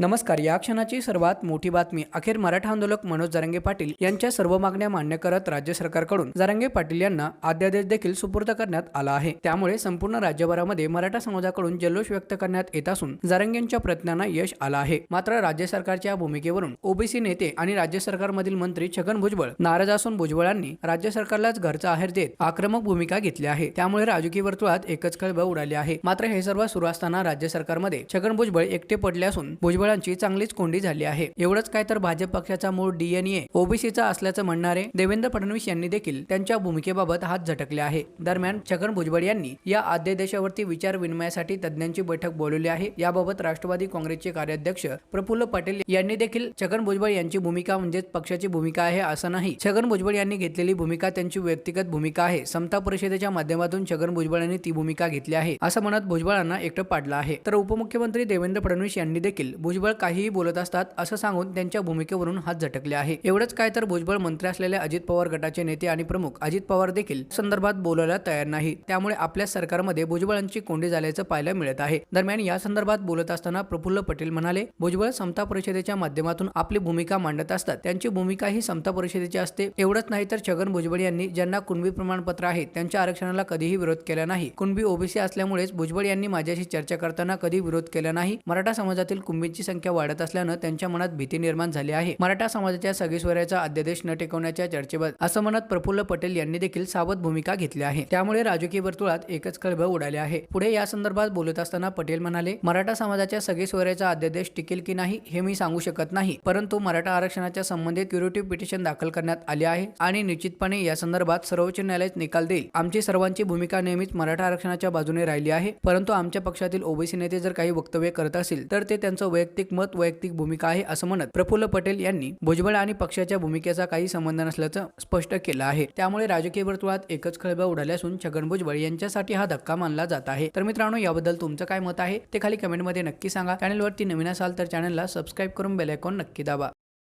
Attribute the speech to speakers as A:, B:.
A: नमस्कार या क्षणाची सर्वात मोठी बातमी अखेर मराठा आंदोलक मनोज जरांगे पाटील यांच्या सर्व मागण्या मान्य करत राज्य सरकारकडून जरांगे पाटील यांना अध्यादेश देखील सुपूर्द करण्यात आला आहे. त्यामुळे संपूर्ण राज्यभरामध्ये मराठा समाजाकडून जल्लोष व्यक्त करण्यात येत असून जरांगेंच्या प्रयत्नांना यश आलं आहे. मात्र राज्य सरकारच्या भूमिकेवरून ओबीसी नेते आणि राज्य सरकारमधील मंत्री छगन भुजबळ नाराज असून भुजबळांनी राज्य सरकारलाच घरचा आहेर देत आक्रमक भूमिका घेतली आहे. त्यामुळे राजकीय वर्तुळात एकच खळबळ उडाली आहे. मात्र हे सर्व सुरू असताना राज्य सरकारमध्ये छगन भुजबळ एकटे पडले असून भुजबळ भुजबळांची चांगलीच कोंडी झाली आहे. एवढंच काय तर भाजप पक्षाचा मूळ डीएनए ओबीसीचा असल्याचं म्हणणारे देवेंद्र फडणवीस यांनी देखील त्यांच्या भूमिकेबाबत हात झटकले आहे. दरम्यान छगन भुजबळ यांनी या अध्यादेशावरती विचार विनिमयासाठी तज्ज्ञांची बैठक बोलवली आहे. याबाबत राष्ट्रवादी काँग्रेसचे कार्याध्यक्ष प्रफुल्ल पटेल यांनी देखील छगन भुजबळ यांची भूमिका म्हणजेच पक्षाची भूमिका आहे असं नाही. छगन भुजबळ यांनी घेतलेली भूमिका त्यांची व्यक्तिगत भूमिका आहे. समता परिषदेच्या माध्यमातून छगन भुजबळ यांनी ती भूमिका घेतली आहे असं म्हणत भुजबळांना एकटं पाडलं आहे. तर उपमुख्यमंत्री देवेंद्र फडणवीस यांनी देखील भुजबळ भुजबळ काहीही बोलत असतात असं सांगून त्यांच्या भूमिकेवरून हात झटकले आहे. एवढंच काय तर भुजबळ मंत्री असलेल्या अजित पवार गटाचे नेते आणि प्रमुख अजित पवार देखील संदर्भात बोलायला तयार नाही. त्यामुळे आपल्या सरकारमध्ये भुजबळांची कोंडी झाल्याचं पाहायला मिळत आहे. दरम्यान या संदर्भात बोलत असताना प्रफुल्ल पटेल म्हणाले भुजबळ समता परिषदेच्या माध्यमातून आपली भूमिका मांडत असतात. त्यांची भूमिका ही समता परिषदेची असते. एवढंच नाही तर छगन भुजबळ यांनी ज्यांना कुणबी प्रमाणपत्र आहे त्यांच्या आरक्षणाला कधीही विरोध केला नाही. कुणबी ओबीसी असल्यामुळेच भुजबळ यांनी माझ्याशी चर्चा करताना कधी विरोध केला नाही. मराठा समाजातील कुंभींची संख्या वाढत असल्यानं त्यांच्या मनात भीती निर्माण झाली आहे. मराठा समाजाच्या सगळीस्वराचा अध्यादेश न टिकवण्याच्या चर्चेबाद असं म्हणत प्रफुल्ल पटेल यांनी देखील सावध भूमिका घेतली आहे. त्यामुळे राजकीय वर्तुळात एकच कळबळ उडाले आहे. पुढे या संदर्भात बोलत असताना पटेल म्हणाले मराठा समाजाच्या सगळीस्वराचा अध्यादेश टिकेल की नाही हे मी सांगू शकत नाही. परंतु मराठा आरक्षणाच्या संबंधित क्युरेटिव्ह पिटिशन दाखल करण्यात आले आहे आणि निश्चितपणे या संदर्भात सर्वोच्च न्यायालय निकाल देईल. आमची सर्वांची भूमिका नेहमीच मराठा आरक्षणाच्या बाजूने राहिली आहे. परंतु आमच्या पक्षातील ओबीसी नेते जर काही वक्तव्य करत असतील तर ते त्यांचं वैयक्तिक मत वैयक्तिक भूमिका आहे असं म्हणत प्रफुल्ल पटेल यांनी भुजबळ आणि पक्षाच्या भूमिकेचा काही संबंध नसल्याचं स्पष्ट केलं आहे. त्यामुळे राजकीय वर्तुळात एकच खळबळ उडाली असून छगन भुजबळ यांच्यासाठी हा धक्का मानला जात आहे. तर मित्रांनो याबद्दल तुमचं काय मत आहे ते खाली कमेंटमध्ये नक्की सांगा. चॅनलवरती नवीन असाल तर चॅनलला सबस्क्राईब करून बेलायकॉन नक्की दाबा.